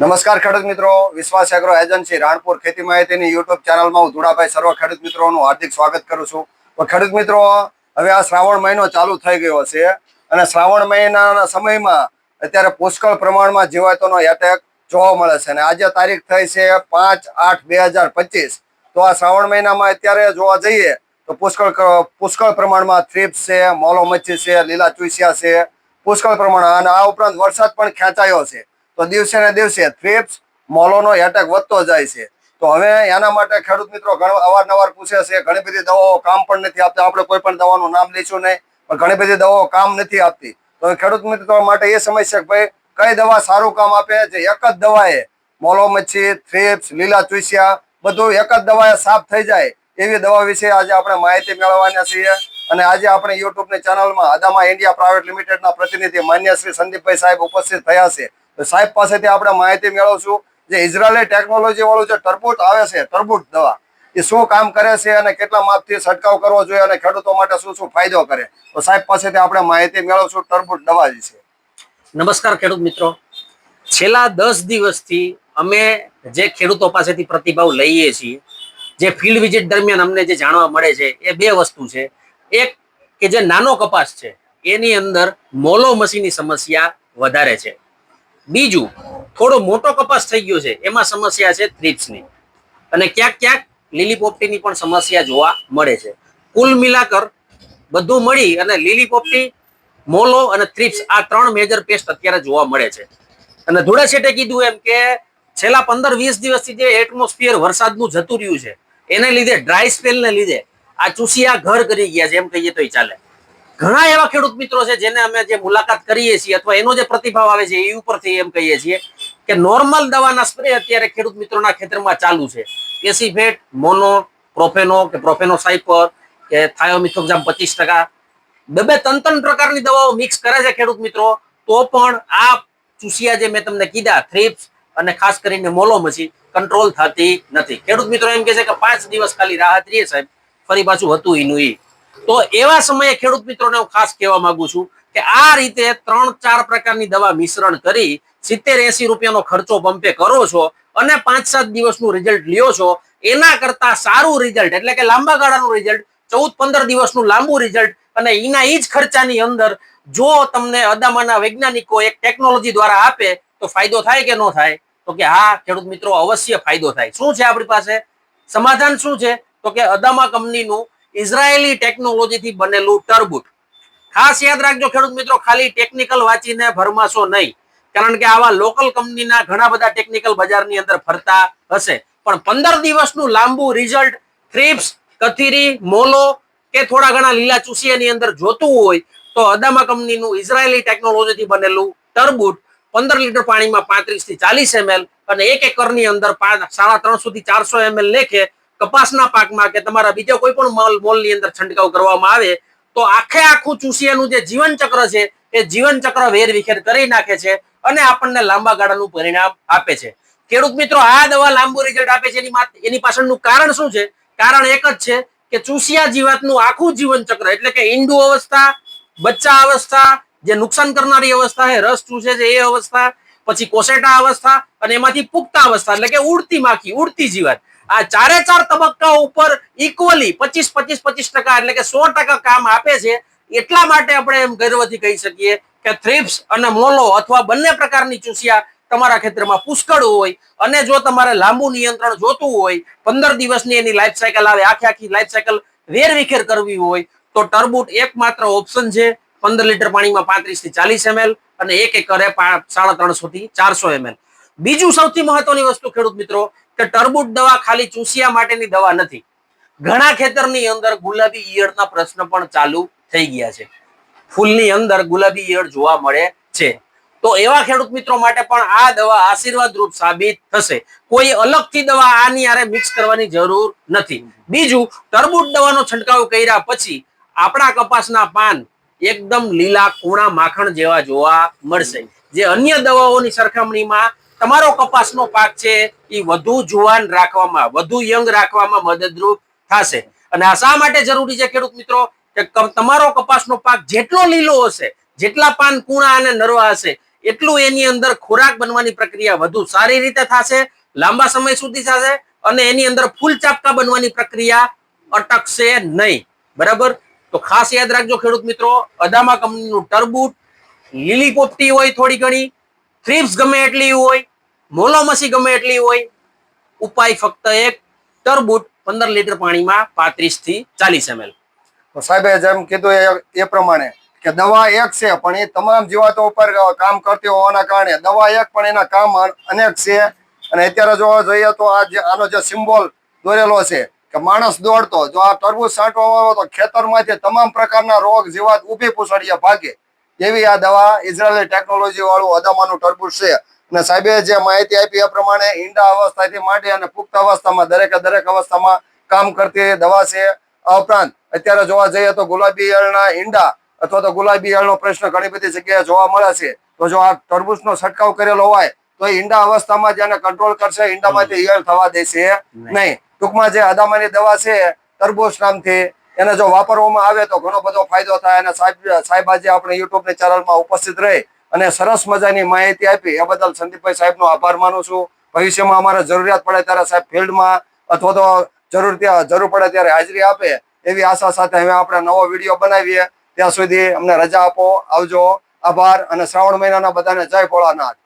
નમસ્કાર ખેડૂત મિત્રો. વિશ્વાસ એગ્રો એજન્સી રાણપુર ખેતી માહિતીની યુટ્યુબ ચેનલમાં હું ધુડાભાઈ સર્વ ખેડૂત મિત્રોનું હાર્દિક સ્વાગત કરું છું. તો ખેડૂત મિત્રો, હવે આ શ્રાવણ મહિનો ચાલુ થઈ ગયો છે અને શ્રાવણ મહિનાના સમયમાં અત્યારે પુષ્કળ પ્રમાણમાં જીવાતોનો એટેક જોવા મળે છે અને આજે તારીખ થઈ છે પાંચ આઠ બે હજાર પચીસ. તો આ શ્રાવણ મહિનામાં અત્યારે જોવા જઈએ તો પુષ્કળ પુષ્કળ પ્રમાણમાં થ્રીપ્સ છે મોલો મચ્છી છે લીલા ચુસિયા છે, પુષ્કળ પ્રમાણમાં. અને આ ઉપરાંત વરસાદ પણ ખેંચાયો છે. તો દિવસે ને દિવસે થ્રીપ્સ મોલોનો એટેક વધતો જાય છે. તો હવે એના માટે ખેડૂત મિત્રો અવારનવાર પૂછે છે, ઘણી બધી દવાઓ કામ પણ નથી આપતી, આપણે કોઈ પણ દવાનું નામ લઈશું નહીં, પણ ઘણી બધી દવાઓ કામ નથી આપતી. તો ખેડૂત મિત્રો માટે એ સમસ્યા કે ભાઈ, કઈ દવા સારું કામ આપે? છે એક જ દવાએ મોલો મચ્છી થ્રીપ્સ લીલા ચૂસિયા, બધું એક જ દવાએ સાફ થઈ જાય એવી દવા વિશે આજે આપણે માહિતી મેળવવાના છીએ. અને આજે આપણે યુટ્યુબની ચેનલમાં અદામા ઇન્ડિયા પ્રાઇવેટ લિમિટેડના પ્રતિનિધિ માન્ય શ્રી સંદીપભાઈ સાહેબ ઉપસ્થિત થયા છે. તો સાહેબ પાસેથી આપણે માહિતી મેળવશું જે ઇઝરાયલી ટેકનોલોજી વાળું જે ટરબૂટ આવે છે ટર્બૂટ દવા, એ શું કામ કરે છે અને કેટલા માપથી છંટકાવ કરવો જોઈએ અને ખેડૂતો માટે શું શું ફાયદો કરે. તો સાહેબ પાસેથી આપણે માહિતી મેળવશું ટરબૂટ દવા વિશે. નમસ્કાર ખેડૂત મિત્રો. છેલ્લા દસ દિવસથી અમે જે ખેડૂતો પાસેથી પ્રતિભાવ લઈએ છીએ, જે ફિલ્ડ વિઝિટ દરમિયાન અમને જે જાણવા મળે છે, એ બે વસ્તુ છે. એક કે જે નાનો કપાસ છે, એની અંદર મોલો મસીની સમસ્યા વધારે છે. બીજું, થોડો મોટો કપાસ થઈ ગયો છે, એમાં સમસ્યા છે થ્રીપ્સની અને ક્યાંક ક્યાંક લીલી પોપટીની પણ સમસ્યા જોવા મળે છે. કુલ મિલાકર બધું મળી અને લીલી પોપટી મોલો અને થ્રીપ્સ આ ત્રણ મેજર પેસ્ટ અત્યારે જોવા મળે છે. અને ધૂળા શેઠે કીધું એમ કે છેલ્લા પંદર વીસ દિવસથી જે એટમોસ્ફિયર વરસાદનું જતું રહ્યું છે, એને લીધે ડ્રાય સ્પેલને લીધે આ ચૂસિયા ઘર કરી ગયા છે, એમ કહીએ તો ચાલે. ઘણા એવા ખેડૂત મિત્રો છે જેને અમે જે મુલાકાત કરીએ છીએ અથવા એનો જે પ્રતિભાવ આવે છે એ ઉપરથી એમ કહીએ છીએ કે નોર્મલ દવાના સ્પ્રે અત્યારે ખેડૂત મિત્રોના ખેતરમાં ચાલુ છે. એસીફેટ મોનો, પ્રોફેનો કે પ્રોફેનો સાઇપર કે થાયોમિથોક્ઝામ પચીસ ટકા. બે બે ત્રણ ત્રણ પ્રકારની દવાઓ મિક્સ કરે છે ખેડૂત મિત્રો. તો પણ આ ચૂસિયા જે મેં તમને કીધા થ્રીપ્સ અને ખાસ કરીને મોલોમસી કંટ્રોલ થતી નથી. ખેડૂત મિત્રો એમ કે છે કે પાંચ દિવસ ખાલી રાહત રહીએ સાહેબ. ફરી પાછું હતું ઈનું ઈ. તો એવા સમયે ખેડૂત મિત્રોને હું ખાસ કહેવા માંગુ છું કે આ રીતે ત્રણ ચાર પ્રકારની દવા મિશ્રણ કરી સિત્તેર એસી રૂપિયાનો ખર્ચો પંપે કરો છો અને પાંચ સાત દિવસનું રિઝલ્ટ લ્યો છો, એના કરતા સારું રિઝલ્ટ એટલે કે લાંબા ગાળાનું રિઝલ્ટ ચૌદ પંદર દિવસનું લાંબુ રિઝલ્ટ અને એના એ જ ખર્ચાની અંદર જો તમને અદામાના વૈજ્ઞાનિકો એક ટેકનોલોજી દ્વારા આપે, તો ફાયદો થાય કે ન થાય? તો કે હા, ખેડૂત મિત્રો, અવશ્ય ફાયદો થાય. શું છે આપણી પાસે? સમાધાન શું છે? તો કે અદામા કંપનીનું ઇઝરાયેલી ટેકનોલોજીથી બનેલું ટર્બુટ ખાસ યાદ રાખજો ખેડૂત મિત્રો, ખાલી ટેકનિકલ વાંચીને ભરમાશો નહીં. કારણ કે આવા લોકલ કંપનીના ઘણા બધા ટેકનિકલ બજારની અંદર ફરતા હશે. પણ પંદર દિવસનું લાંબુ રિઝલ્ટ થ્રીપ્સ કથીરી, મોલો કે થોડા ઘણા લીલા ચૂસિયાની અંદર જોતું હોય, તો અદામા કંપનીનું ઇઝરાયેલી ટેકનોલોજીથી બનેલું ટર્બુટ પંદર લીટર પાણીમાં પાંત્રીસથી ચાલીસ એમએલ અને એક એકરની અંદર સાડા ત્રણસો થી ચારસો એમએલ લેખે કપાસના પાકમાં કે તમારા બીજા કોઈ પણ મોલ, મોલની અંદર છંટકાવ કરવામાં આવે, તો આખે આખું ચૂસિયાનું જે જીવન ચક્ર છે, એ જીવન ચક્ર વેર વિખેર કરી નાખે છે અને આપણને લાંબા ગાળાનું પરિણામ આપે છે. ખેડૂત મિત્રો, આ દવા લાંબુ રિઝલ્ટ આપે છે એની એની પાછળનું કારણ શું છે? કારણ એક જ છે કે ચૂસિયા જીવાતનું આખું જીવન ચક્ર એટલે કે ઈંડુ અવસ્થા, બચ્ચા અવસ્થા, જે નુકસાન કરનારી અવસ્થા છે, રસ ચૂસે છે એ અવસ્થા, પછી કોસેટા અવસ્થા અને એમાંથી પુખ્તા અવસ્થા એટલે કે ઉડતી માખી, ઉડતી જીવાત. આ ચારે ચાર તબક્કા ઉપર ઇક્વલી પચીસ પચીસ પચીસ ટકા એટલે કે સો ટકા કામ આપે છે. એટલા માટે આપણે એમ ગર્વથી કહી શકીએ કે થ્રીપ્સ અને મોલો અથવા બંને પ્રકારની ચૂસિયા તમારા ખેતરમાં પુષ્કળ હોય અને જો તમારે લાંબુ નિયંત્રણ જોતું હોય, પંદર દિવસની એની લાઈફ સાયકલ આવે, આખી આખી લાઈફ સાયકલ વેરવિખેર કરવી હોય, તો ટર્બુટ એકમાત્ર ઓપ્શન છે પંદર લીટર પાણીમાં પાંત્રીસથી ચાલીસ એમએલ અને એક એકરે સાડા ત્રણસો થી ચારસો એમએલ બીજું સૌથી મહત્વની વસ્તુ ખેડૂત મિત્રો કે ટરબૂટ દવા ખાલી ચૂસિયા માટેની દવા નથી. ઘણા ખેતરની અંદર ગુલાબી ઈયળના પ્રશ્ન પણ ચાલુ થઈ ગયા છે. ફૂલની અંદર ગુલાબી ઈયળ જોવા મળે છે. તો એવા ખેડૂત મિત્રો માટે પણ આ દવા આશીર્વાદ રૂપ સાબિત થશે. કોઈ અલગથી દવા આની આરે મિક્સ કરવાની જરૂર નથી. બીજું, ટરબૂચ દવાનો છંટકાવ કર્યા પછી આપણા કપાસના પાન એકદમ લીલા કૂણા માખણ જેવા જોવા મળશે. જે અન્ય દવાઓની સરખામણીમાં તમારો કપાસનો પાક છે એ વધુ જુવાન રાખવામાં, વધુ યંગ રાખવામાં મદદરૂપ થશે. અને આ શા માટે જરૂરી છે ખેડૂત મિત્રો? કે તમારો કપાસનો પાક જેટલો લીલો હશે, જેટલા પાન કૂણા અને નરવા હશે, એટલું એની અંદર ખોરાક બનવાની પ્રક્રિયા વધુ સારી રીતે થશે, લાંબા સમય સુધી થશે, અને એની અંદર ફૂલ ચાપકા બનવાની પ્રક્રિયા અટકશે નહીં. બરાબર? તો ખાસ યાદ રાખજો ખેડૂત મિત્રો, અદામા કંપનીનું ટરબૂટ લીલી પોપટી હોય થોડી ઘણી, થ્રીપ્સ ગમે એટલી હોય મોલોમસી ગમે એટલી હોય, ઉપાય ફક્ત એક ટરબૂટ પંદર લીટર પાણીમાં પાંત્રીસથી ચાલીસ એમએલ સાહેબે જેમ કીધું એ પ્રમાણે કે દવા એક છે, પણ એ તમામ જીવાતો ઉપર કામ કરતી હોવાના કારણે દવા એક, પણ એના કામ અનેક છે. અને અત્યારે જોવા જોઈએ તો આ જે આનો જે સિમ્બોલ દોરેલો છે, કે માણસ દોડતો, જો આ તરબૂજ છાંટવામાં આવે તો ખેતરમાંથી તમામ પ્રકારના રોગ જીવાત ઊભી પૂછડીએ ભાગે. એવી આ દવા ઇઝરાયેલી ટેકનોલોજી વાળું અદામાનું તરબૂજ છે. અને સાહેબે જે માહિતી આપી એ પ્રમાણે ઈંડા અવસ્થાથી માંડી અને પુખ્ત અવસ્થામાં દરેકે દરેક અવસ્થામાં કામ કરતી દવા છે. આ ઉપરાંત અત્યારે જોવા જઈએ તો ગુલાબી ઈયળના ઈંડા અથવા તો ગુલાબી ઈયળનો પ્રશ્ન ઘણી બધી જગ્યાએ જોવા મળે છે. તો જો આ તરબૂચનો છંટકાવ કરેલો હોય તો એ ઈંડા અવસ્થામાં જેને કંટ્રોલ કરશે. ઈંડામાંથી ઈયળ થવા દેશે નહીં. ટૂંકમાં જે અદામાની દવા છે તરબૂચ નામથી એને જો વાપરવામાં આવે તો ઘણો બધો ફાયદો થાય અને સાહેબ સાહેબ આજે આપણે યુટ્યુબની ચેનલમાં ઉપસ્થિત રહી. અને સરસ મજાની માહિતી આપી. એ બદલ સંદીપભાઈ સાહેબનો આભાર માનું છું. ભવિષ્યમાં અમારે જરૂરિયાત પડે ત્યારે સાહેબ ફિલ્ડમાં અથવા તો જરૂર જરૂર પડે ત્યારે હાજરી આપે એવી આશા સાથે હવે આપણે નવો વીડિયો બનાવીએ. ત્યાં સુધી અમને રજા આપો, આવજો. આભાર અને શ્રાવણ મહિનાના બધાને જય ભોળાનાથ.